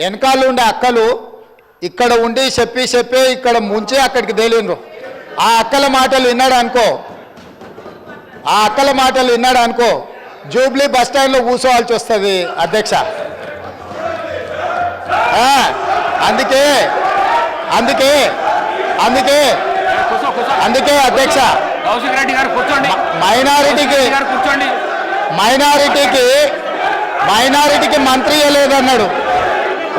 వెనకాల ఉండే అక్కలు ఇక్కడ ఉండి చెప్పి చెప్పి ఇక్కడ ముంచి అక్కడికి తేలిండ్రు. ఆ అక్కల మాటలు విన్నాడు అనుకో. ఆ అక్కల మాటలు విన్నాడు అనుకో. జూబ్లీ బస్ స్టాండ్లో కూర్చోవాల్సి వస్తుంది అధ్యక్ష. అందుకే అందుకే అందుకే అందుకే అధ్యక్ష. మైనారిటీకి మైనారిటీకి మైనారిటీకి మంత్రి ఇవ్వలేదన్నాడు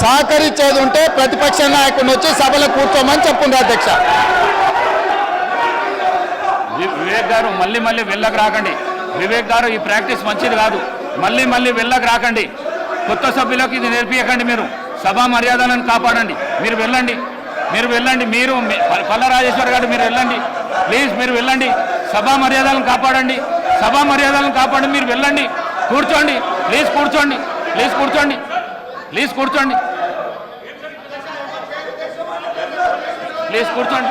సహకరించేది ఉంటే ప్రతిపక్ష నాయకుడిని వచ్చి సభలో కూర్చోమని చెప్పుండ్రు అధ్యక్ష. వివేక్ గారు మళ్ళీ మళ్ళీ వెళ్ళకు రాకండి. వివేక్ గారు ఈ ప్రాక్టీస్ మంచిది కాదు. మళ్ళీ మళ్ళీ వెళ్ళకు రాకండి. కొత్త సభ్యులకు ఇది నేర్పించకండి మీరు. సభా మర్యాదలను కాపాడండి. మీరు వెళ్ళండి. మీరు వెళ్ళండి. మీరు పల్లరాజేశ్వర్ గారు మీరు వెళ్ళండి. ప్లీజ్ మీరు వెళ్ళండి. సభా మర్యాదలను కాపాడండి. సభా మర్యాదలను కాపాడండి. మీరు వెళ్ళండి. కూర్చోండి. ప్లీజ్ కూర్చోండి. ప్లీజ్ కూర్చోండి. ప్లీజ్ కూర్చోండి. ప్లీజ్ కూర్చోండి.